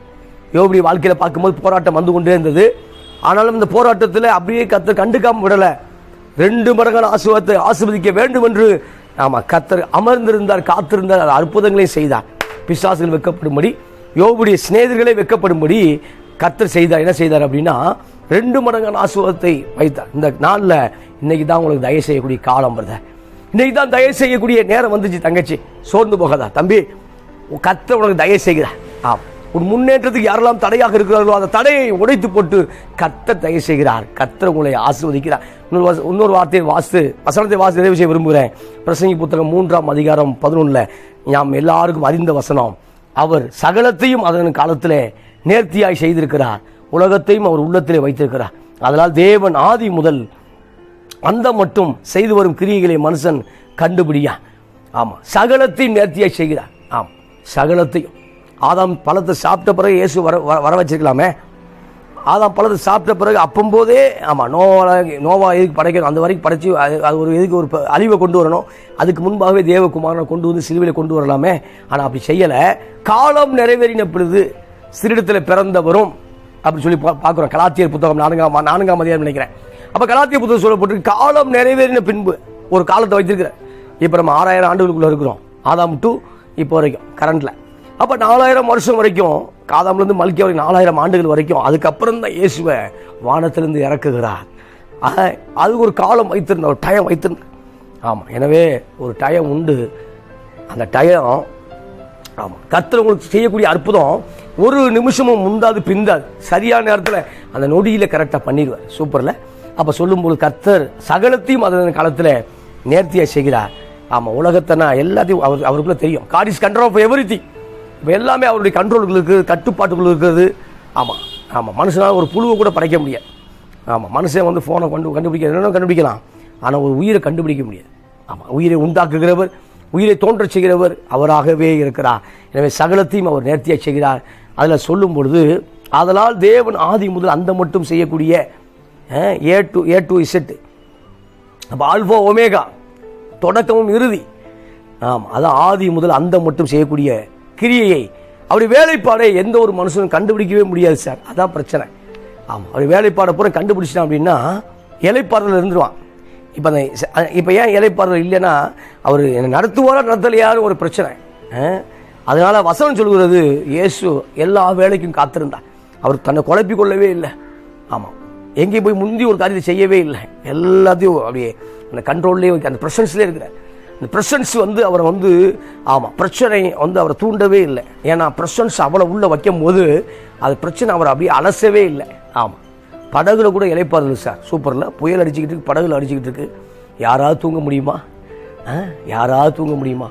யோபடி வாழ்க்கையில் பார்க்கும்போது போராட்டம் வந்து கொண்டே இருந்தது. ஆனாலும் இந்த போராட்டத்தில் அப்படியே கத்தர் கண்டுக்காமல் விடலை. ரெண்டு மடங்கான ஆசுவத்தை ஆசீர்வதிக்க வேண்டும் என்று ஆமா கத்தர் அமர்ந்திருந்தார் காத்திருந்தார் அற்புதங்களை அற்புதங்களையும் செய்தார். பிசாசுகள் வைக்கப்படும்படி யோபுடைய சிநேகிதர்களே வைக்கப்படும்படி கத்தர் செய்தார். என்ன செய்தார் அப்படின்னா ரெண்டு மடங்கான ஆசுவத்தை வைத்தார். இந்த நாளில் இன்னைக்கு தான் உங்களுக்கு தயவு செய்யக்கூடிய காலம் வருத. இன்னைக்கு தான் தயவு செய்யக்கூடிய நேரம் வந்துச்சு தங்கச்சி. சோர்ந்து போகாதா. தம்பி கத்தர் உனக்கு தயவு செய்கிறார். ஆம். உன் முன்னேற்றத்துக்கு யாரெல்லாம் தடையாக இருக்கிறார்களோ அந்த தடையை உடைத்து போட்டு கத்த தயவு செய்கிறார். கர்த்தர் உங்களை ஆசிர்வதிக்கிறார். இன்னொரு வாச- இன்னொரு வார்த்தையை வாசித்து வசனத்தை வாசி நிறைவு செய்ய விரும்புகிறேன். பிரசங்கி புத்தகம் மூன்றாம் அதிகாரம் பதினொன்றில் நாம் எல்லாருக்கும் அறிந்த வசனம். அவர் சகலத்தையும் அதன் காலத்தில் நேர்த்தியாய் செய்திருக்கிறார். உலகத்தையும் அவர் உள்ளத்திலே வைத்திருக்கிறார். அதனால் தேவன் ஆதி முதல் அந்த மட்டும் செய்து வரும் கிரியைகளை மனுஷன் கண்டுபிடியா ஆமாம் சகலத்தையும் நேர்த்தியாக செய்கிறார். ஆம். சகலத்தையும். ஆதாம் பழத்தை சாப்பிட்ட பிறகு இயேசு வர வர- வர வச்சிருக்கலாமே. ஆதாம் பழத்தை சாப்பிட்ட பிறகு அப்பம்போதே ஆமாம் நோவா நோவா எதுக்கு படைக்கணும்? அந்த வரைக்கும் படைச்சி அது அது ஒரு எதுக்கு ஒரு அழிவை கொண்டு வரணும்? அதுக்கு முன்பாகவே தேவகுமாரனை கொண்டு வந்து சிலுவையில் கொண்டு வரலாமே. ஆனால் அப்படி செய்யலை. காலம் நிறைவேறின பொழுது சிறிடத்தில் பிறந்தவரும் அப்படி சொல்லி பா- கலாத்தியர் புத்தகம் நான்காம் நான்காம் அதிகாரம் நினைக்கிறேன். அப்போ கலாத்திய புத்தகம் சொல்லப்பட்டு காலம் நிறைவேறின பின்பு ஒரு காலத்தை வைத்திருக்கிற இப்போ நம்ம ஆறாயிரம் ஆண்டுகளுக்குள்ளே இருக்கிறோம். ஆதாம் டு இப்போ வரைக்கும் கரண்ட்டில் அப்போ நாலாயிரம் வருஷம் வரைக்கும் காதாம்லேருந்து மல்கி வரைக்கும் நாலாயிரம் ஆண்டுகள் வரைக்கும் அதுக்கப்புறம் தான் இயேசுவை வானத்திலிருந்து இறக்குகிறார். அது ஒரு காலம் வைத்திருந்த ஒரு டயம் வைத்திருந்த. ஆமாம் எனவே ஒரு டயம் உண்டு. அந்த டயம் ஆமாம் கர்த்தர் உங்களுக்கு செய்யக்கூடிய அற்புதம் ஒரு நிமிஷமும் முந்தாது பிந்தாது. சரியான நேரத்தில் அந்த நொடியில் கரெக்டாக பண்ணிடுவார். சூப்பரில் அப்போ சொல்லும்போது கர்த்தர் சகலத்தையும் அதன் காலத்தில் நேர்த்தியா செய்கிறார். ஆமாம் உலகத்தை நான் எல்லாத்தையும் அவர் அவருக்குள்ளே தெரியும். God is control of everything இப்போ எல்லாமே அவருடைய கண்ட்ரோலுக்குள்ள இருக்குது கட்டுப்பாட்டுக்குள் இருக்கிறது ஆமாம் ஆமாம் மனுஷனால் ஒரு புழுவை கூட படைக்க முடியாது. ஆமாம் மனுஷன் வந்து ஃபோனை கண்டு கண்டுபிடிக்க என்னென்ன கண்டுபிடிக்கலாம். ஆனால் ஒரு உயிரை கண்டுபிடிக்க முடியாது. ஆமாம் உயிரை உண்டாக்குகிறவர் உயிரை தோன்றச் செய்கிறவர் அவராகவே இருக்கிறார். எனவே சகலத்தையும் அவர் நேர்த்தியாக செய்கிறார். அதில் சொல்லும் பொழுது அதனால் தேவன் ஆதி முதல் அந்த மட்டும் செய்யக்கூடிய A to A to Z அப்போ ஆல்ஃபோ ஒமேகா தொடக்கமும் இறுதி. ஆமாம் அதான் ஆதி முதல் அந்த மட்டும் செய்யக்கூடிய கிரியையை. அப்படி வேலைப்பாடை எந்த ஒரு மனுஷனும் கண்டுபிடிக்கவே முடியாது சார். அதான் பிரச்சனை. ஆமாம் அப்படி வேலைப்பாடை பூரா கண்டுபிடிச்சிட்டான் அப்படின்னா இலைப்பாறையில் இருந்துருவான். இப்போ அந்த இப்போ ஏன் இலைப்பாடல் இல்லைன்னா அவர் என்னை நடத்துவாரா நடத்தலையாரு ஒரு பிரச்சனை. அதனால் வசனம் சொல்கிறது இயேசு எல்லா வேலைக்கும் காத்திருந்தார். அவர் தன்னை குழப்பி கொள்ளவே இல்லை. ஆமாம் எங்கேயும் போய் முந்தி ஒரு காரியத்தை செய்யவே இல்லை. எல்லாத்தையும் அப்படியே அந்த கண்ட்ரோல்லே அந்த ப்ரெஷன்ஸ்லேயே இருக்கிறார். இந்த பிரசன்ஸ் வந்து அவரை வந்து ஆமாம் பிரச்சனை வந்து அவரை தூண்டவே இல்லை. ஏன்னா பிரசன்ஸ் அவளை உள்ளே வைக்கும் போது அது பிரச்சனை அவரை அப்படியே அலசவே இல்லை. ஆமாம் படகுல கூட இலைப்பாறுதல் சார். சூப்பரில் புயல் அடிச்சுக்கிட்டு இருக்கு படகுல அடிச்சுக்கிட்டு இருக்கு. யாராவது தூங்க முடியுமா? ஆ? யாராவது தூங்க முடியுமா?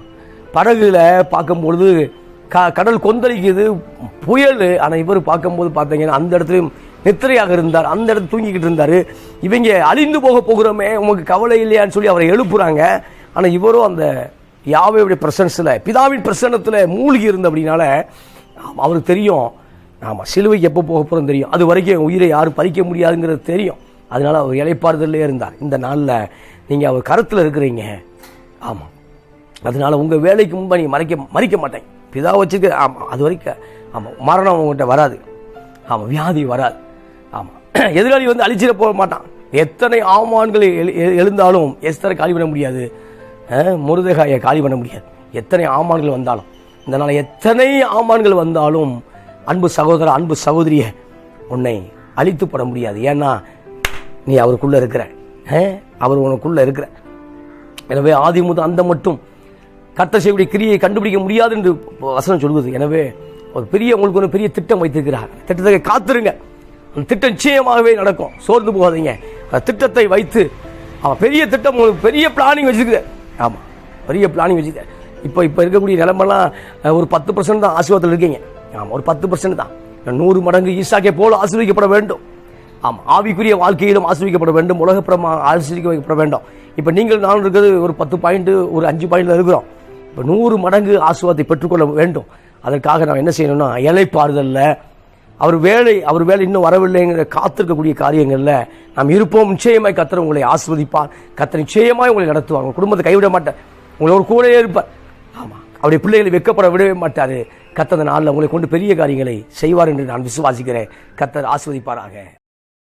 படகுல பார்க்கும்பொழுது க கடல் கொந்தளிக்குது புயல். ஆனால் இவர் பார்க்கும்போது பார்த்தீங்கன்னா அந்த இடத்துலையும் நித்திரையாக இருந்தார். அந்த இடத்துல தூங்கிக்கிட்டு இருந்தார். இவங்க அழிந்து போக போகிறோமே உங்களுக்கு கவலை இல்லையான்னு சொல்லி அவரை எழுப்புறாங்க. ஆனால் இவரும் அந்த யாவையுடைய பிரசன்ஸில் பிதாவின் பிரசன்னத்தில் மூழ்கி இருந்த அப்படின்னால அவருக்கு தெரியும் ஆமாம் சிலுவைக்கு எப்போ போக போகிறோம் தெரியும். அது வரைக்கும் என் உயிரை யாரும் பறிக்க முடியாதுங்கிறது தெரியும். அதனால் அவர் இலைப்பாறுதல்லே இருந்தார். இந்த நாளில் நீங்கள் அவர் கருத்தில் இருக்கிறீங்க. ஆமாம் அதனால் உங்கள் வேலைக்கு முன்பு நீங்கள் மறைக்க மறிக்க மாட்டேன். பிதா வச்சுக்க ஆமாம் அது வரைக்கும் ஆமாம் மரணம் உங்கள்கிட்ட வராது. ஆமாம் வியாதி வராது. ஆமாம் எதிராளி வந்து அழிச்சிட போக மாட்டான். எத்தனை ஆமான்கள் எழு- எழுந்தாலும் எஸ்தரை காலி பண்ண முடியாது. முருதகாயை காலி பண்ண முடியாது. எத்தனை ஆமான்கள் வந்தாலும். இதனால் எத்தனை ஆமான்கள் வந்தாலும் அன்பு சகோதர அன்பு சகோதரிய உன்னை அழித்து போட முடியாது. ஏன்னா நீ அவருக்குள்ளே இருக்கிற அவர் உனக்குள்ளே இருக்கிற. எனவே ஆதி முதல் அந்த மட்டும். கர்த்த செய்யக்கூடிய கிரியை கண்டுபிடிக்க முடியாது என்று வசனம் சொல்வது. எனவே ஒரு பெரிய உங்களுக்கு ஒரு பெரிய திட்டம் வைத்திருக்கிறார். திட்டத்தை காத்துருங்க. அந்த திட்டம் நிச்சயமாகவே நடக்கும். சோர்ந்து போகாதீங்க. அந்த திட்டத்தை வைத்து அவன் பெரிய திட்டம் உங்களுக்கு பெரிய பிளானிங் வச்சிருக்குது. ஆமாம் பெரிய பிளானிங் வச்சுக்க இப்போ இப்போ இருக்கக்கூடிய நிலைமெல்லாம் ஒரு பத்து பர்சன்ட் தான் ஆசீர்வாதத்தில் இருக்கீங்க. ஆமாம் ஒரு பத்து பர்சன்ட் தான். நூறு மடங்கு ஈசாக்கே போல ஆசீர்விக்கப்பட வேண்டும். ஆமாம் ஆவிக்குரிய வாழ்க்கையிலும் ஆசிரிக்கப்பட வேண்டும். உலகப்புறமா ஆசிரியக்கப்பட வேண்டும். இப்போ நீங்கள் நானும் இருக்கிறது ஒரு பத்து பாயிண்ட் ஒரு அஞ்சு பாயிண்டில் இருக்கிறோம். இப்போ நூறு மடங்கு ஆசீர்வாதத்தை பெற்றுக்கொள்ள வேண்டும். அதற்காக நாம் என்ன செய்யணும்னா இலைப்பாறுதலில் அவர் வேலை அவர் வேலை இன்னும் வரவில்லைங்கிற காத்திருக்கக்கூடிய காரியங்களில் நாம் இருப்போம். நிச்சயமாய் கத்தர் உங்களை ஆஸ்வதிப்பார் கத்தர் நிச்சயமாய் உங்களை நடத்துவார். உங்கள் குடும்பத்தை கைவிட மாட்டார். உங்களோட கூடயே இருப்பார். ஆமாம் அவருடைய பிள்ளைகளை வெக்கப்பட விடவே மாட்டார். கத்தர் நாளில் உங்களை கொண்டு பெரிய காரியங்களை செய்வார் என்று நான் விசுவாசிக்கிறேன். கத்தர் ஆஸ்வதிப்பாராக